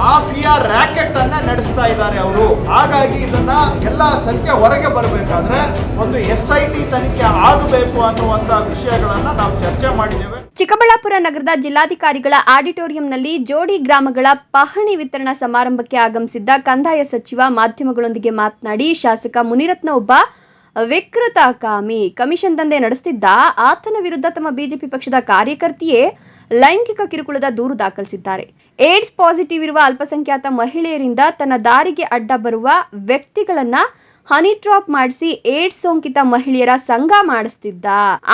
Mafia racket ಅನ್ನ ನಡೆಸ್ತಾ ಇದ್ದಾರೆ ಅವರು. ಹಾಗಾಗಿ ಇದನ್ನ ಎಲ್ಲ ಸತ್ಯ ಹೊರಗೆ ಬರಬೇಕಾದ್ರೆ ಒಂದು ಎಸ್ ಐ ಟಿ ತನಿಖೆ ಆಗಬೇಕು ಅನ್ನುವಂತ ವಿಷಯಗಳನ್ನ ನಾವು ಚರ್ಚೆ ಮಾಡಿದ್ದೇವೆ. ಚಿಕ್ಕಬಳ್ಳಾಪುರ ನಗರದ ಜಿಲ್ಲಾಧಿಕಾರಿಗಳ ಆಡಿಟೋರಿಯಂನಲ್ಲಿ ಜೋಡಿ ಗ್ರಾಮಗಳ ಪಹಣಿ ವಿತರಣಾ ಸಮಾರಂಭಕ್ಕೆ ಆಗಮಿಸಿದ್ದ ಕಂದಾಯ ಸಚಿವ ಮಾಧ್ಯಮಗಳೊಂದಿಗೆ ಮಾತನಾಡಿ ಶಾಸಕ ಮುನಿರತ್ನ ಒಬ್ಬ ವಿಕೃತಕಾಮಿ ಕಮಿಷನ್ ದಂಧೆ ನಡೆಸುತ್ತಿದ್ದ ಆತನ ವಿರುದ್ಧ ತಮ್ಮ ಬಿಜೆಪಿ ಪಕ್ಷದ ಕಾರ್ಯಕರ್ತೆಯೇ ಲೈಂಗಿಕ ಕಿರುಕುಳದ ದೂರು ದಾಖಲಿಸಿದ್ದಾರೆ. ಏಡ್ಸ್ ಪಾಸಿಟಿವ್ ಇರುವ ಅಲ್ಪಸಂಖ್ಯಾತ ಮಹಿಳೆಯರಿಂದ ತನ್ನ ದಾರಿಗೆ ಅಡ್ಡ ಬರುವ ವ್ಯಕ್ತಿಗಳನ್ನ ಹನಿ ಟ್ರಾಪ್ ಮಾಡಿಸಿ ಏಡ್ಸ್ ಸೋಂಕಿತ ಮಹಿಳೆಯರ ಸಂಘ ಮಾಡಿಸ್ತಿದ್ದ.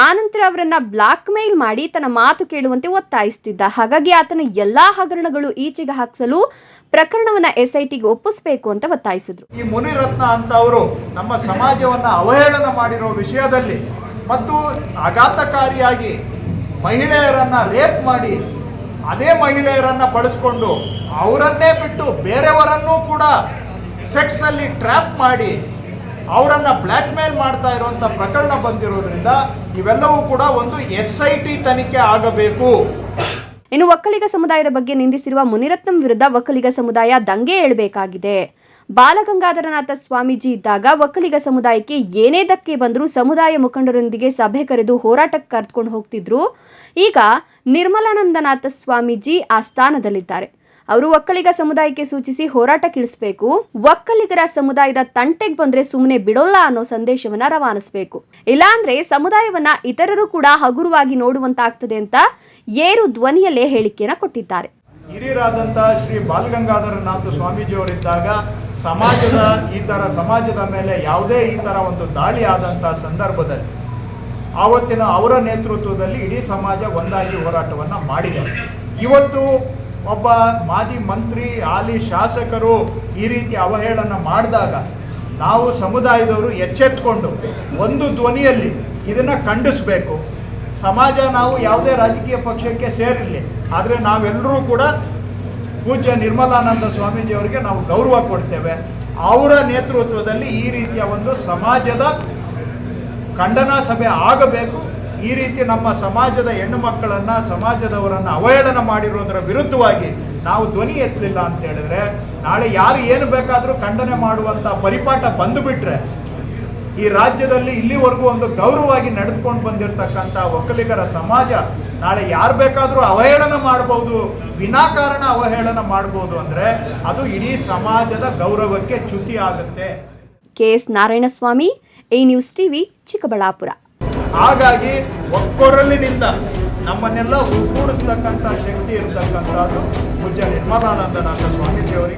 ಆನಂತರ ಅವರನ್ನ ಬ್ಲಾಕ್ ಮೇಲ್ ಮಾಡಿ ತನ್ನ ಮಾತು ಕೇಳುವಂತೆ ಒತ್ತಾಯಿಸ್ತಿದ್ದ. ಹಾಗಾಗಿ ಆತನ ಎಲ್ಲಾ ಹಗರಣಗಳು ಈಚೆಗೆ ಹಾಕಿಸಲು ಪ್ರಕರಣವನ್ನ ಎಸ್ಐಟಿಗೆ ಒಪ್ಪಿಸಬೇಕು ಅಂತ ಒತ್ತಾಯಿಸಿದ್ರು. ಈ ಮುನಿರತ್ನ ಅಂತ ಅವರು ನಮ್ಮ ಸಮಾಜವನ್ನ ಅವಹೇಳನ ಮಾಡಿರೋ ವಿಷಯದಲ್ಲಿ ಮತ್ತು ಆಘಾತಕಾರಿಯಾಗಿ ಮಹಿಳೆಯರನ್ನ ರೇಪ್ ಮಾಡಿ ಅದೇ ಮಹಿಳೆಯರನ್ನ ಬಳಸ್ಕೊಂಡು ಅವರನ್ನೇ ಬಿಟ್ಟು ಬೇರೆಯವರನ್ನೂ ಕೂಡ ಸೆಕ್ಸ್ ಅಲ್ಲಿ ಟ್ರ್ಯಾಪ್ ಮಾಡಿ ಅವರನ್ನ ಬ್ಲ್ಯಾಕ್ ಮೇಲ್ ಮಾಡ್ತಾ ಇರುವಂತ ಪ್ರಕರಣ ಬಂದಿರೋದ್ರಿಂದ ಇವೆಲ್ಲವೂ ಕೂಡ ಒಂದು ಎಸ್ ಐ ಟಿ ತನಿಖೆ ಆಗಬೇಕು. ಇನ್ನು ಒಕ್ಕಲಿಗ ಸಮುದಾಯದ ಬಗ್ಗೆ ನಿಂದಿಸಿರುವ ಮುನಿರತ್ನಂ ವಿರುದ್ಧ ಒಕ್ಕಲಿಗ ಸಮುದಾಯ ದಂಗೆ ಏಳಬೇಕಾಗಿದೆ. ಬಾಲಗಂಗಾಧರನಾಥ ಸ್ವಾಮೀಜಿ ಇದ್ದಾಗ ಒಕ್ಕಲಿಗ ಸಮುದಾಯಕ್ಕೆ ಏನೇ ಧಕ್ಕೆ ಬಂದರೂ ಸಮುದಾಯ ಮುಖಂಡರೊಂದಿಗೆ ಸಭೆ ಕರೆದು ಹೋರಾಟಕ್ಕೆ ಕರೆದುಕೊಂಡು ಹೋಗ್ತಿದ್ರು. ಈಗ ನಿರ್ಮಲಾನಂದನಾಥ ಸ್ವಾಮೀಜಿ ಆ ಸ್ಥಾನದಲ್ಲಿದ್ದಾರೆ. ಅವರು ಒಕ್ಕಲಿಗ ಸಮುದಾಯಕ್ಕೆ ಸೂಚಿಸಿ ಹೋರಾಟಕ್ಕಿಳಿಸಬೇಕು ಒಕ್ಕಲಿಗರ ಸಮುದಾಯದ ತಂಟೆಗೆ ಬಂದ್ರೆ ಸುಮ್ಮನೆ ಬಿಡೋಲ್ಲ ಅನ್ನೋ ಸಂದೇಶವನ್ನ ರವಾನಿಸಬೇಕು. ಇಲ್ಲಾಂದ್ರೆ ಸಮುದಾಯವನ್ನ ಇತರರು ಕೂಡ ಹಗುರವಾಗಿ ನೋಡುವಂತಾಗ್ತದೆ ಅಂತ ಏರು ಧ್ವನಿಯಲ್ಲೇ ಹೇಳಿಕೆಯನ್ನ ಕೊಟ್ಟಿದ್ದಾರೆ. ಹಿರಿಯರಾದಂತಹ ಶ್ರೀ ಬಾಲಗಂಗಾಧರನಾಥ ಸ್ವಾಮೀಜಿಯವರಿದ್ದಾಗ ಸಮಾಜದ ಈ ಥರ ಸಮಾಜದ ಮೇಲೆ ಯಾವುದೇ ಈ ಥರ ಒಂದು ದಾಳಿ ಆದಂಥ ಸಂದರ್ಭದಲ್ಲಿ ಆವತ್ತಿನ ಅವರ ನೇತೃತ್ವದಲ್ಲಿ ಇಡೀ ಸಮಾಜ ಒಂದಾಗಿ ಹೋರಾಟವನ್ನ ಮಾಡಿದೆ. ಇವತ್ತು ಒಬ್ಬ ಮಾಜಿ ಮಂತ್ರಿ, ಹಾಲಿ ಶಾಸಕರು ಈ ರೀತಿ ಅವಹೇಳನ ಮಾಡಿದಾಗ ನಾವು ಸಮುದಾಯದವರು ಎಚ್ಚೆತ್ಕೊಂಡು ಒಂದು ಧ್ವನಿಯಲ್ಲಿ ಇದನ್ನು ಖಂಡಿಸಬೇಕು. ಸಮಾಜ ನಾವು ಯಾವುದೇ ರಾಜಕೀಯ ಪಕ್ಷಕ್ಕೆ ಸೇರಿರಲಿ, ಆದರೆ ನಾವೆಲ್ಲರೂ ಕೂಡ ಪೂಜ್ಯ ನಿರ್ಮಲಾನಂದ ಸ್ವಾಮೀಜಿಯವರಿಗೆ ನಾವು ಗೌರವ ಕೊಡ್ತೇವೆ. ಅವರ ನೇತೃತ್ವದಲ್ಲಿ ಈ ರೀತಿಯ ಒಂದು ಸಮಾಜದ ಖಂಡನಾ ಸಭೆ ಆಗಬೇಕು. ಈ ರೀತಿ ನಮ್ಮ ಸಮಾಜದ ಹೆಣ್ಣು ಮಕ್ಕಳನ್ನು, ಸಮಾಜದವರನ್ನ ಅವಹೇಳನ ಮಾಡಿರೋದರ ವಿರುದ್ಧವಾಗಿ ನಾವು ಧ್ವನಿ ಎತ್ತಲಿಲ್ಲ ಅಂತ ಹೇಳಿದ್ರೆ, ನಾಳೆ ಯಾರು ಏನು ಬೇಕಾದರೂ ಖಂಡನೆ ಮಾಡುವಂತ ಪರಿಪಾಠ ಬಂದುಬಿಟ್ರೆ, ಈ ರಾಜ್ಯದಲ್ಲಿ ಇಲ್ಲಿವರೆಗೂ ಒಂದು ಗೌರವವಾಗಿ ನಡೆದುಕೊಂಡು ಬಂದಿರತಕ್ಕಂಥ ಒಕ್ಕಲಿಗರ ಸಮಾಜ ನಾಳೆ ಯಾರು ಬೇಕಾದರೂ ಅವಹೇಳನ ಮಾಡಬಹುದು ವಿನಾಕಾರಣ ಅವಹೇಳನ ಮಾಡಬಹುದು ಅಂದರೆ ಅದು ಇಡೀ ಸಮಾಜದ ಗೌರವಕ್ಕೆ ಚ್ಯುತಿ ಆಗುತ್ತೆ. K S Narayanaswamy, A news TV, Chikkaballapur. ಹಾಗಾಗಿ ಒಕ್ಕೊರಲಿನಿಂದ ನಮ್ಮನ್ನೆಲ್ಲ ಒಗ್ಗೂಡಿಸ್ತಕ್ಕಂಥ ಶಕ್ತಿ ಇರತಕ್ಕಂಥದ್ದು ಪೂಜ್ಯ ನಿರ್ಮಲಾನಂದನಾಥ ಸ್ವಾಮೀಜಿಯವರಿಗೆ.